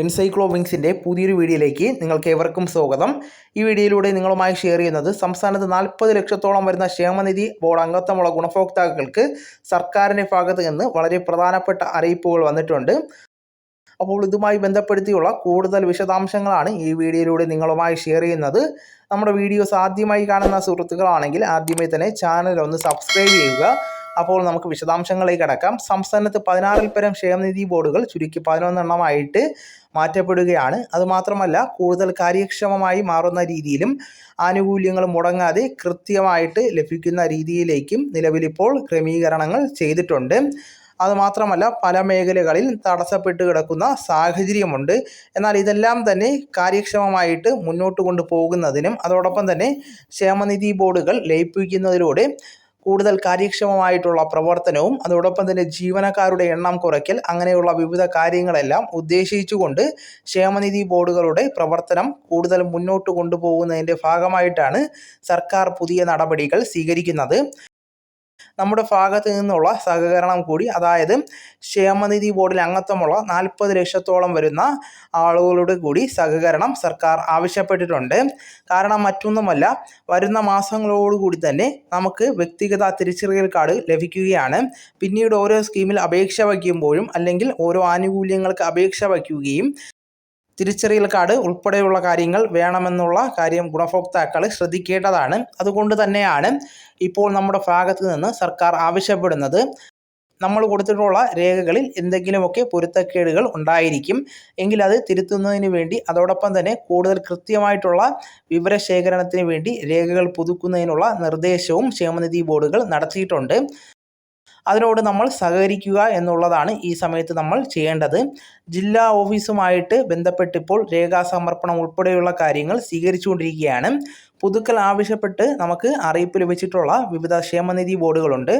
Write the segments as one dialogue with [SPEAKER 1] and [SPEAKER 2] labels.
[SPEAKER 1] എൻസൈക്ലോവിങ്സിന്റെ പുതിയൊരു വീഡിയോയിലേക്ക് നിങ്ങൾക്ക് ഏവർക്കും സ്വാഗതം. ഈ വീഡിയോയിലൂടെ നിങ്ങളുമായി ഷെയർ ചെയ്യുന്നത് സംസ്ഥാനത്ത് നാൽപ്പത് ലക്ഷത്തോളം വരുന്ന ക്ഷേമനിധി ബോർഡ് അംഗത്വമുള്ള ഗുണഭോക്താക്കൾക്ക് സർക്കാരിന്റെ ഭാഗത്ത് നിന്ന് വളരെ പ്രധാനപ്പെട്ട അറിയിപ്പുകൾ വന്നിട്ടുണ്ട്. അപ്പോൾ ഇതുമായി ബന്ധപ്പെടുത്തിയുള്ള കൂടുതൽ വിശദാംശങ്ങളാണ് ഈ വീഡിയോയിലൂടെ നിങ്ങളുമായി ഷെയർ ചെയ്യുന്നത്. നമ്മുടെ വീഡിയോസ് ആദ്യമായി കാണുന്ന സുഹൃത്തുക്കളാണെങ്കിൽ ആദ്യമേ തന്നെ ചാനൽ ഒന്ന് സബ്സ്ക്രൈബ് ചെയ്യുക. അപ്പോൾ നമുക്ക് വിശദാംശങ്ങളിലേക്ക് കടക്കാം. സംസ്ഥാനത്ത് പതിനാറിൽ പരം ക്ഷേമനിധി ബോർഡുകൾ ചുരുക്കി പതിനൊന്നെണ്ണമായിട്ട് മാറ്റപ്പെടുകയാണ്. അതുമാത്രമല്ല കൂടുതൽ കാര്യക്ഷമമായി മാറുന്ന രീതിയിലും ആനുകൂല്യങ്ങൾ മുടങ്ങാതെ കൃത്യമായിട്ട് ലഭിക്കുന്ന രീതിയിലേക്കും നിലവിലിപ്പോൾ ക്രമീകരണങ്ങൾ ചെയ്തിട്ടുണ്ട്. അതുമാത്രമല്ല പല മേഖലകളിൽ തടസ്സപ്പെട്ട് കിടക്കുന്ന സാഹചര്യമുണ്ട്. എന്നാൽ ഇതെല്ലാം തന്നെ കാര്യക്ഷമമായിട്ട് മുന്നോട്ട് കൊണ്ടുപോകുന്നതിനും അതോടൊപ്പം തന്നെ ക്ഷേമനിധി ബോർഡുകൾ ലയിപ്പിക്കുന്നതിലൂടെ കൂടുതൽ കാര്യക്ഷമമായിട്ടുള്ള പ്രവർത്തനവും അതോടൊപ്പം തന്നെ ജീവനക്കാരുടെ എണ്ണം കുറയ്ക്കൽ അങ്ങനെയുള്ള വിവിധ കാര്യങ്ങളെല്ലാം ഉദ്ദേശിച്ചുകൊണ്ട് ക്ഷേമനിധി ബോർഡുകളുടെ പ്രവർത്തനം കൂടുതൽ മുന്നോട്ട് കൊണ്ടുപോകുന്നതിന്റെ ഭാഗമായിട്ടാണ് സർക്കാർ പുതിയ നടപടികൾ സ്വീകരിക്കുന്നത്. നമ്മുടെ ഭാഗത്ത് നിന്നുള്ള സഹകരണം കൂടി അതായത് ക്ഷേമനിധി ബോർഡിൽ അംഗത്വമുള്ള നാൽപ്പത് ലക്ഷത്തോളം വരുന്ന ആളുകളുടെ കൂടി സഹകരണം സർക്കാർ ആവശ്യപ്പെട്ടിട്ടുണ്ട്. കാരണം മറ്റൊന്നുമല്ല വരുന്ന മാസങ്ങളോടുകൂടി തന്നെ നമുക്ക് വ്യക്തിഗത തിരിച്ചറിയൽ കാർഡ് ലഭിക്കുകയാണ്. പിന്നീട് ഓരോ സ്കീമിൽ അപേക്ഷ വയ്ക്കുമ്പോഴും അല്ലെങ്കിൽ ഓരോ ആനുകൂല്യങ്ങൾക്ക് അപേക്ഷ വയ്ക്കുകയും തിരിച്ചറിയൽ കാർഡ് ഉൾപ്പെടെയുള്ള കാര്യങ്ങൾ വേണമെന്നുള്ള കാര്യം ഗുണഭോക്താക്കൾ ശ്രദ്ധിക്കേണ്ടതാണ്. അതുകൊണ്ട് തന്നെയാണ് ഇപ്പോൾ നമ്മുടെ ഭാഗത്ത് നിന്ന് സർക്കാർ ആവശ്യപ്പെടുന്നത്. നമ്മൾ കൊടുത്തിട്ടുള്ള രേഖകളിൽ എന്തെങ്കിലുമൊക്കെ പൊരുത്തക്കേടുകൾ ഉണ്ടായിരിക്കും. എങ്കിൽ അത് തിരുത്തുന്നതിന് വേണ്ടി അതോടൊപ്പം തന്നെ കൂടുതൽ കൃത്യമായിട്ടുള്ള വിവരശേഖരണത്തിന് വേണ്ടി രേഖകൾ പുതുക്കുന്നതിനുള്ള നിർദ്ദേശവും ക്ഷേമനിധി ബോർഡുകൾ നടത്തിയിട്ടുണ്ട്. അതിനോട് നമ്മൾ സഹകരിക്കുക എന്നുള്ളതാണ് ഈ സമയത്ത് നമ്മൾ ചെയ്യേണ്ടത്. ജില്ലാ ഓഫീസുമായിട്ട് ബന്ധപ്പെട്ടിപ്പോൾ രേഖാസമർപ്പണം ഉൾപ്പെടെയുള്ള കാര്യങ്ങൾ സ്വീകരിച്ചുകൊണ്ടിരിക്കുകയാണ്. പുതുക്കൽ ആവശ്യപ്പെട്ട് നമുക്ക് അറിയിപ്പ് ലഭിച്ചിട്ടുള്ള വിവിധ ക്ഷേമനിധി ബോർഡുകളുണ്ട്.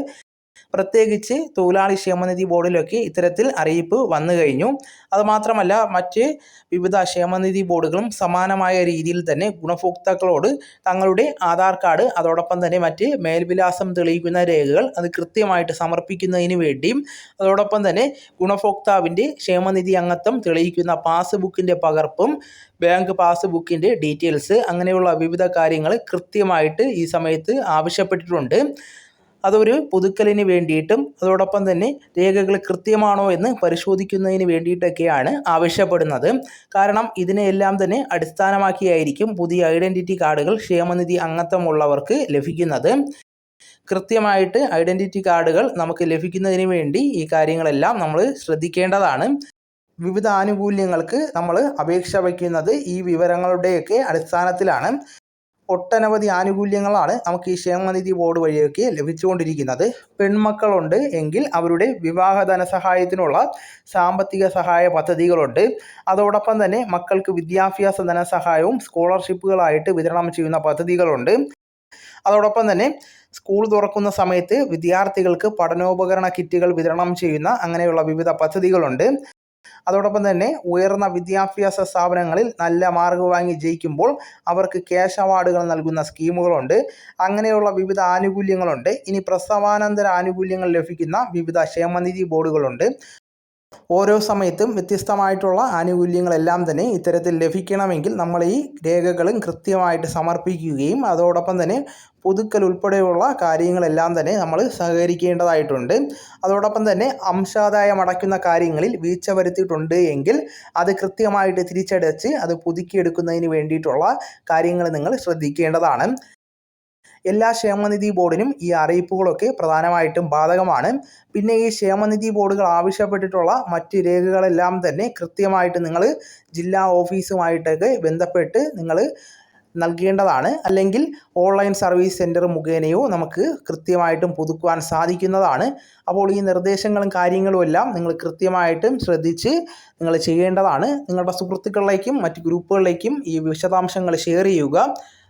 [SPEAKER 1] പ്രത്യേകിച്ച് തൊഴിലാളി ക്ഷേമനിധി ബോർഡിലൊക്കെ ഇത്തരത്തിൽ അറിയിപ്പ് വന്നു കഴിഞ്ഞു. അതുമാത്രമല്ല മറ്റ് വിവിധ ക്ഷേമനിധി ബോർഡുകളും സമാനമായ രീതിയിൽ തന്നെ ഗുണഭോക്താക്കളോട് തങ്ങളുടെ ആധാർ കാർഡ് അതോടൊപ്പം തന്നെ മറ്റ് മേൽവിലാസം തെളിയിക്കുന്ന രേഖകൾ അത് കൃത്യമായിട്ട് സമർപ്പിക്കുന്നതിന് വേണ്ടിയും അതോടൊപ്പം തന്നെ ഗുണഭോക്താവിന്റെ ക്ഷേമനിധി അംഗത്വം തെളിയിക്കുന്ന പാസ്ബുക്കിന്റെ പകർപ്പും ബാങ്ക് പാസ്ബുക്കിന്റെ ഡീറ്റെയിൽസ് അങ്ങനെയുള്ള വിവിധ കാര്യങ്ങൾ കൃത്യമായിട്ട് ഈ സമയത്ത് ആവശ്യപ്പെട്ടിട്ടുണ്ട്. അതൊരു പുതുക്കലിന് വേണ്ടിയിട്ടും അതോടൊപ്പം തന്നെ രേഖകൾ കൃത്യമാണോ എന്ന് പരിശോധിക്കുന്നതിന് വേണ്ടിയിട്ടൊക്കെയാണ് ആവശ്യപ്പെടുന്നത്. കാരണം ഇതിനെല്ലാം തന്നെ അടിസ്ഥാനമാക്കിയായിരിക്കും പുതിയ ഐഡന്റിറ്റി കാർഡുകൾ ക്ഷേമനിധി അംഗത്വമുള്ളവർക്ക് ലഭിക്കുന്നത്. കൃത്യമായിട്ട് ഐഡന്റിറ്റി കാർഡുകൾ നമുക്ക് ലഭിക്കുന്നതിന് വേണ്ടി ഈ കാര്യങ്ങളെല്ലാം നമ്മൾ ശ്രദ്ധിക്കേണ്ടതാണ്. വിവിധ ആനുകൂല്യങ്ങൾക്ക് നമ്മൾ അപേക്ഷ വയ്ക്കുന്നത് ഈ വിവരങ്ങളുടെയൊക്കെ അടിസ്ഥാനത്തിലാണ്. ഒട്ടനവധി ആനുകൂല്യങ്ങളാണ് നമുക്ക് ഈ ക്ഷേമനിധി ബോർഡ് വഴിയൊക്കെ ലഭിച്ചുകൊണ്ടിരിക്കുന്നത്. പെൺമക്കളുണ്ട് എങ്കിൽ അവരുടെ വിവാഹ ധനസഹായത്തിനുള്ള സാമ്പത്തിക സഹായ പദ്ധതികളുണ്ട്. അതോടൊപ്പം തന്നെ മക്കൾക്ക് വിദ്യാഭ്യാസ ധനസഹായവും സ്കോളർഷിപ്പുകളായിട്ട് വിതരണം ചെയ്യുന്ന പദ്ധതികളുണ്ട്. അതോടൊപ്പം തന്നെ സ്കൂൾ തുറക്കുന്ന സമയത്ത് വിദ്യാർത്ഥികൾക്ക് പഠനോപകരണ കിറ്റുകൾ വിതരണം ചെയ്യുന്ന അങ്ങനെയുള്ള വിവിധ പദ്ധതികളുണ്ട്. അതോടൊപ്പം തന്നെ ഉയർന്ന വിദ്യാഭ്യാസ സ്ഥാപനങ്ങളിൽ നല്ല മാർക്ക് വാങ്ങി ജയിക്കുമ്പോൾ അവർക്ക് ക്യാഷ് അവാർഡുകൾ നൽകുന്ന സ്കീമുകളുണ്ട്. അങ്ങനെയുള്ള വിവിധ ആനുകൂല്യങ്ങളുണ്ട്. ഇനി പ്രസവാനന്തര ആനുകൂല്യങ്ങൾ ലഭിക്കുന്ന വിവിധ ക്ഷേമനിധി ബോർഡുകളുണ്ട് ഓരോ സമയത്തും വ്യത്യസ്തമായിട്ടുള്ള ആനുകൂല്യങ്ങളെല്ലാം തന്നെ ഇത്തരത്തിൽ ലഭിക്കണമെങ്കിൽ നമ്മൾ ഈ രേഖകളും കൃത്യമായിട്ട് സമർപ്പിക്കുകയും അതോടൊപ്പം തന്നെ പുതുക്കൽ ഉൾപ്പെടെയുള്ള കാര്യങ്ങളെല്ലാം തന്നെ നമ്മൾ സഹകരിക്കേണ്ടതായിട്ടുണ്ട്. അതോടൊപ്പം തന്നെ അംശാദായം അടയ്ക്കുന്ന കാര്യങ്ങളിൽ വീഴ്ച വരുത്തിയിട്ടുണ്ട് എങ്കിൽ അത് കൃത്യമായിട്ട് തിരിച്ചടച്ച് അത് പുതുക്കിയെടുക്കുന്നതിന് വേണ്ടിയിട്ടുള്ള കാര്യങ്ങൾ നിങ്ങൾ ശ്രദ്ധിക്കേണ്ടതാണ്. എല്ലാ ക്ഷേമനിധി ബോർഡിനും ഈ അറിയിപ്പുകളൊക്കെ പ്രധാനമായിട്ടും ബാധകമാണ്. പിന്നെ ഈ ക്ഷേമനിധി ബോർഡുകൾ ആവശ്യപ്പെട്ടിട്ടുള്ള മറ്റ് രേഖകളെല്ലാം തന്നെ കൃത്യമായിട്ട് നിങ്ങൾ ജില്ലാ ഓഫീസുമായിട്ടൊക്കെ ബന്ധപ്പെട്ട് നിങ്ങൾ നൽകേണ്ടതാണ്. അല്ലെങ്കിൽ ഓൺലൈൻ സർവീസ് സെന്റർ മുഖേനയോ നമുക്ക് കൃത്യമായിട്ടും പുതുക്കുവാൻ സാധിക്കുന്നതാണ്. അപ്പോൾ ഈ നിർദ്ദേശങ്ങളും കാര്യങ്ങളും എല്ലാം നിങ്ങൾ കൃത്യമായിട്ടും ശ്രദ്ധിച്ച് നിങ്ങൾ ചെയ്യേണ്ടതാണ്. നിങ്ങളുടെ സുഹൃത്തുക്കളിലേക്കും മറ്റ് ഗ്രൂപ്പുകളിലേക്കും ഈ വിശദാംശങ്ങൾ ഷെയർ ചെയ്യുക.